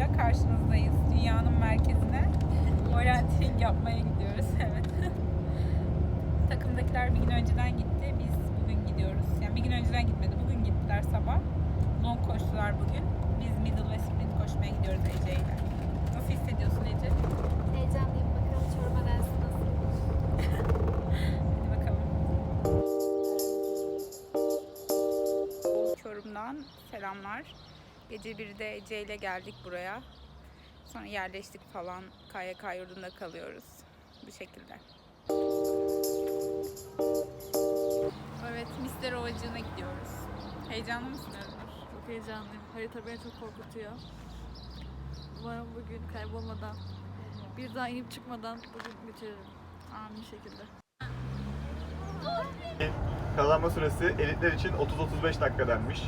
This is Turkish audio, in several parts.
videosuyla karşınızdayız. Dünyanın merkezine orienting yapmaya gidiyoruz. Evet. Takımdakiler bir gün önceden gitti. Biz bugün gidiyoruz. Yani bir gün önceden gitmedi. Bugün gittiler sabah. Long koştular bugün. Biz middle ve sprint koşmaya gidiyoruz Ece ile. Nasıl hissediyorsun Ece? Heyecanlıyım bakalım çorba dersi nasıl? Hadi bakalım. Çorum'dan selamlar. Gece 1'de Ece ile geldik buraya. Sonra yerleştik falan. KYK yurdunda kalıyoruz. Bu şekilde. Evet, Mister Ovacı'na gidiyoruz. Heyecanlı mısın Özgür? Çok heyecanlıyım. Harita beni çok korkutuyor. Umarım bugün kaybolmadan, bir daha inip çıkmadan bugün bitiririm. Amin şekilde. Kazanma süresi elitler için 30-35 dakika denmiş.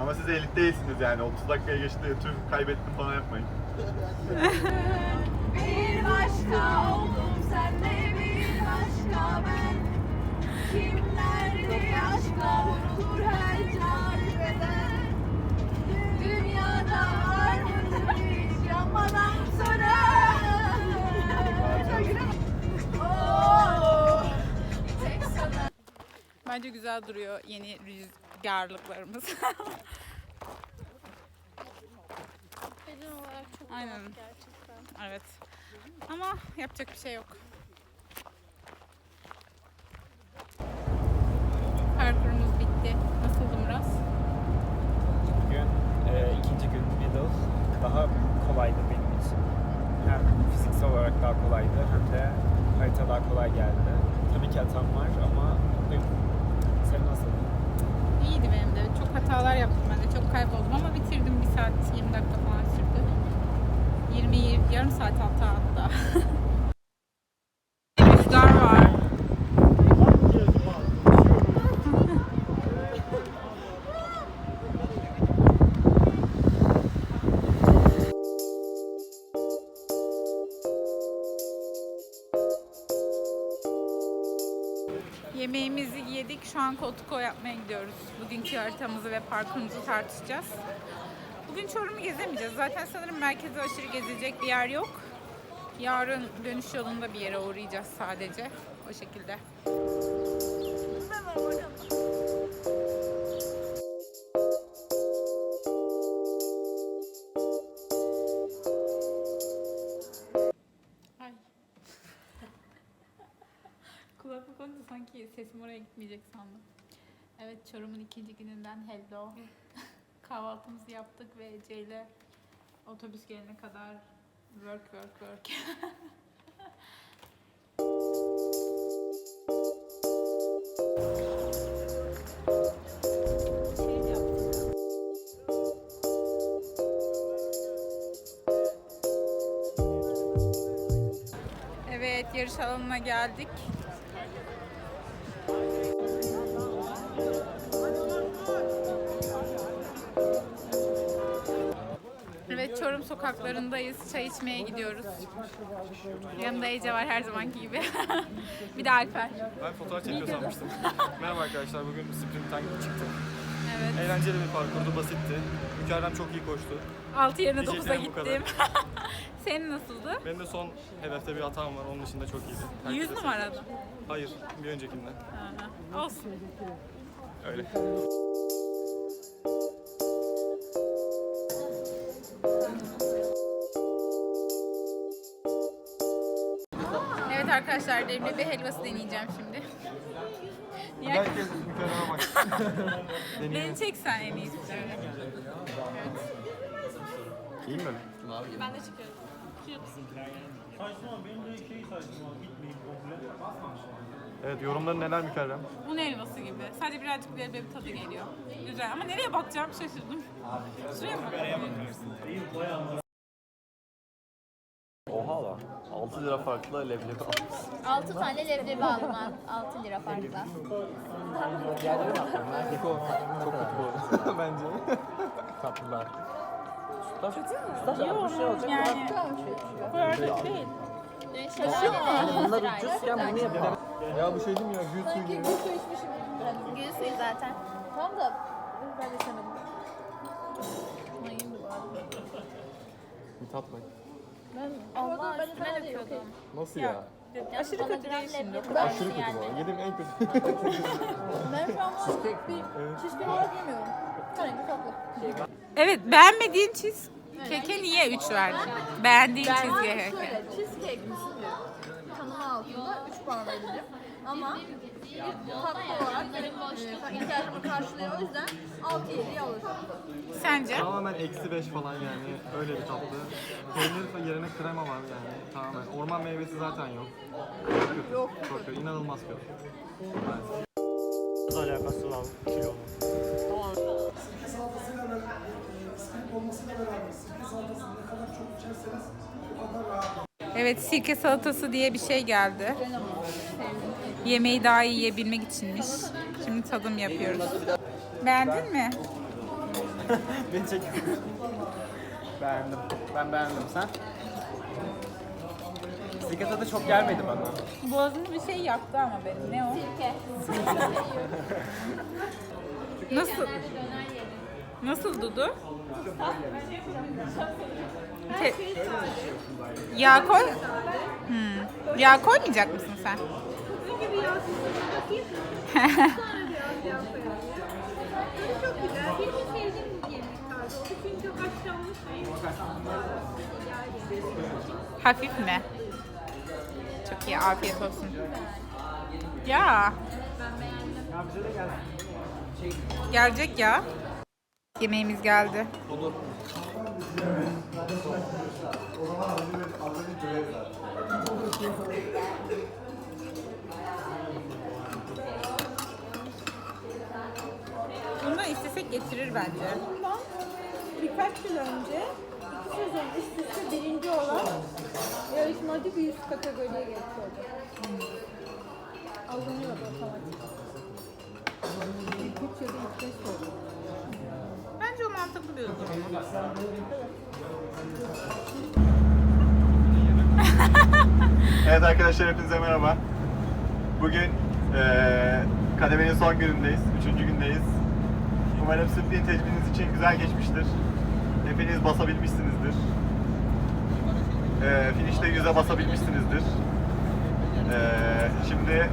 Ama siz elit değilsiniz yani. 30 dakikaya geçti tüh kaybettim falan yapmayın. Bir başka oldum senle bir başka ben. Kimlerdi aşkla vurulur her caribeden Dünyada var mıdır hiç yanmadan tek sana Bence güzel duruyor yeni olarak çok Aynen. gerçekten. evet. Ama yapacak bir şey yok. Parkurumuz bitti. Nasıldı Murat? Bugün e, ikinci gün middle daha kolaydı benim için. Hem fiziksel olarak daha kolaydı hem de harita daha kolay geldi. Tabii ki hatam var ama mutluyum. Sen nasıl? İyiydi benim de. Çok hatalar yaptım ben de. Çok kayboldum ama bitirdim. Bir saat 20 dakika falan sürdü. 20 20 yarım saat hatta hatta. Yedik. Şu an Kotko yapmaya gidiyoruz. Bugünkü haritamızı ve parkurumuzu tartışacağız. Bugün Çorum'u gezemeyeceğiz. Zaten sanırım merkezde aşırı gezilecek bir yer yok. Yarın dönüş yolunda bir yere uğrayacağız sadece. O şekilde. Ay. Sesim oraya gitmeyecek sandım. Evet Çorum'un ikinci gününden hello. Kahvaltımızı yaptık ve Ece ile otobüs gelene kadar work work work. Evet yarış alanına geldik. Çorum sokaklarındayız. Çay içmeye gidiyoruz. Yanında Ece var her zamanki gibi. bir de Alper. Ben fotoğraf çekiyor sanmıştım. Merhaba arkadaşlar, bugün sprintten çıktık. Evet. Eğlenceli bir parkurdu, basitti. Mükerrem çok iyi koştu. 6 yerine 9'a Diyeceklerim bu kadar. gittim. Senin nasıldı? Benim de son hedefte bir hatam var, onun dışında çok iyiydi. 100 Herkese numarada. Hayır, bir öncekinden. Aha. Olsun. Öyle. Arkadaşlar leblebi helvası deneyeceğim şimdi. Niye? Herkes Mükerrem'e bak. Beni çeksen en iyisi. Evet. İyi mi? Ben de çıkıyorum. Evet yorumların neler Mükerrem? Un helvası gibi. Sadece birazcık leblebi tadı geliyor. Güzel ama nereye bakacağım şaşırdım. Şuraya mı? Oha lan. 6 lira farklı leblebi 6 tane leblebi aldım ben. 6 lira farkla. Niko çok kötü bu arada. Bence. Tatlılar. Sütlaç. Sütlaç abi bir şey olacak. Yani bu kötü değil. Bunlar ucuzken bunu yapalım. Ya bu şey değil mi ya gül suyu gibi. Gül suyu zaten. Tamam da ben de sana tat bak. Allah üstüne döküyordum. Nasıl ya? Aşırı kötü değil şimdi. Aşırı kötü bu. Yediğim en kötü. Ben şu an bir cheesecake olarak yemiyorum. Hani tatlı. Evet beğenmediğin cheesecake'e niye 3 verdin? Beğendiğin cheesecake'e. Şöyle cheesecake tanımı altında 3 puan veririm. Ama tatlı olarak benim e, ihtiyacımı karşılıyor. O yüzden 6-7'yi alırım. Sence? Tamamen eksi 5 falan yani öyle bir tatlı. Peynir yerine krema var yani tamamen. Orman meyvesi zaten yok. Çok kötü. Yok. Çok kötü. İnanılmaz kötü. alakası var kilonun. Evet sirke salatası diye bir şey geldi. Yemeği daha iyi yiyebilmek içinmiş. Şimdi tadım yapıyoruz. Beğendin mi? Beni çek. beğendim. Ben beğendim. Sen? Sirke tadı çok gelmedi bana. Boğazımda bir şey yaktı ama benim. Ne o? Nasıl? Nasıl Dudu? Te- yağ koy. Hmm. Yağ koymayacak mısın sen? Çok güzel. Benim sevdiğim bir yemek tarzı. O da çünkü haşlanmış Hafif mi? Çok iyi. Afiyet olsun. Ya. Gelecek ya. Yemeğimiz geldi. Bunu istesek getirir bence. Bundan birkaç yıl önce iki sezon üst üste birinci olan yarışmacı bir üst kategoriye geçiyordu. Alınıyordu otomatik. İlk üç ya da beş oldu. Uygulama. Evet arkadaşlar hepinize merhaba. Bugün eee kademenin son günündeyiz. Üçüncü gündeyiz. Umarım sprint tecrübeniz için güzel geçmiştir. Hepiniz basabilmişsinizdir. Eee finişte yüze basabilmişsinizdir. Eee şimdi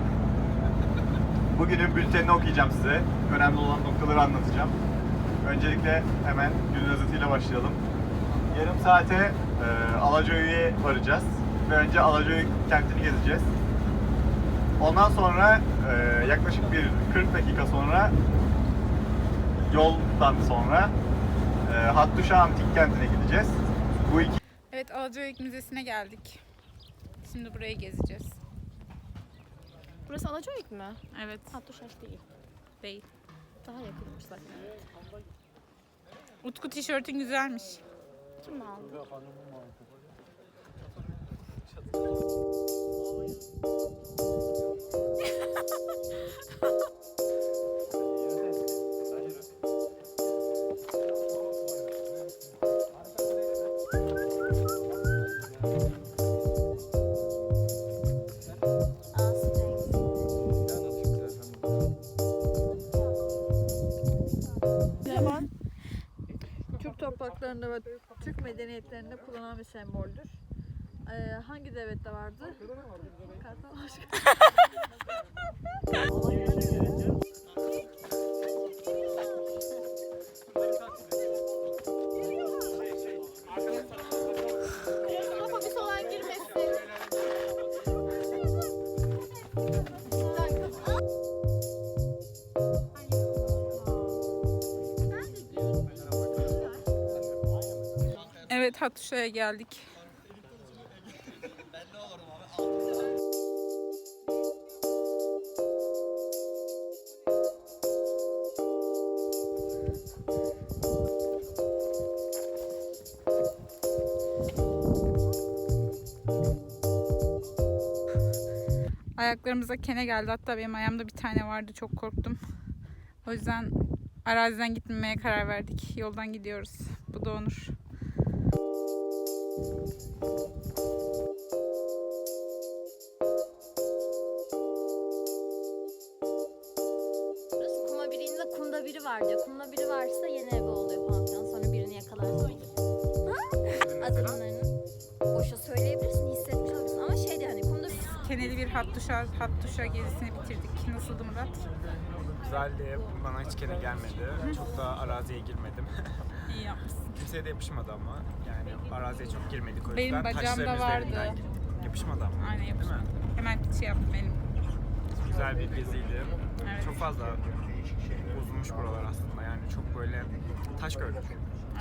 bugünün bültenini okuyacağım size. Önemli olan noktaları anlatacağım. Öncelikle hemen günün özetiyle başlayalım. Yarım saate e, Alacaköy'e varacağız. Ve önce Alacaköy kentini gezeceğiz. Ondan sonra e, yaklaşık bir 40 dakika sonra yoldan sonra e, Hattuşa Antik kentine gideceğiz. Bu iki Evet Alacaköyük Müzesi'ne geldik. Şimdi burayı gezeceğiz. Burası Alacayık mı? Evet, Hattuşaş değil. değil. Daha yakınmış zaten. Utku tişörtün güzelmiş. Kim aldı? Zaman topraklarında ve Türk medeniyetlerinde kullanılan bir semboldür. Ee, hangi devlette vardı? Kartal başka. Evet, Hattuşa'ya geldik. Ayaklarımıza kene geldi. Hatta benim ayağımda bir tane vardı. Çok korktum. O yüzden araziden gitmemeye karar verdik. Yoldan gidiyoruz. Bu da Onur. Burası kuma birinde kumda biri var diyor. Kumda biri varsa yeni ebe oluyor falan filan. Sonra birini yakalarsa oynuyor. Adımlarını boşa söyleyebilirsin, hissetmiş olabilirsin. Ama şey de hani kumda Keneli bir hattuşa, hattuşa gezisini bitirdik. Nasıldı Murat? Güzeldi. Bana hiç kere gelmedi. Çok da araziye girmedim. İyi yapmışsın. Kimseye de yapışmadı ama. Yani araziye çok girmedik o Benim yüzden. bacağımda taşların vardı. üzerinden gittik. Yapışmadı ama. Aynen Değil yapışmadı. Hemen piçi yaptım benim. Güzel bir geziydi. Evet. Çok fazla bozulmuş buralar aslında. Yani çok böyle taş gördük.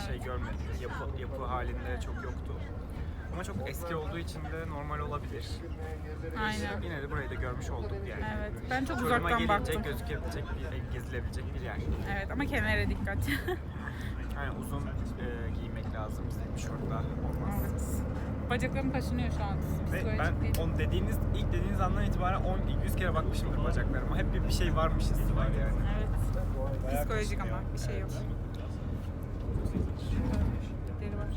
Şey görmedik. Yapı, yapı halinde çok yoktu. Ama çok eski olduğu için de normal olabilir. Aynen. Yine de burayı da görmüş olduk yani. Evet. Ben çok Çorum'a uzaktan gelince baktım. gözükebilecek bir, gezilebilecek bir yer. Evet ama kenara dikkat. Yani uzun e, giymek lazım. Şortla olmaz. evet. Bacaklarım kaşınıyor şu an. Ve ben değil. on dediğiniz ilk dediğiniz andan itibaren 10 100 kere bakmışımdır bacaklarıma. Hep bir, bir şey varmış hissi var yani. Evet. Psikolojik ama bir şey yok. Deri var.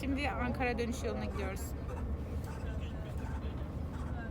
Şimdi Ankara dönüş yoluna gidiyoruz.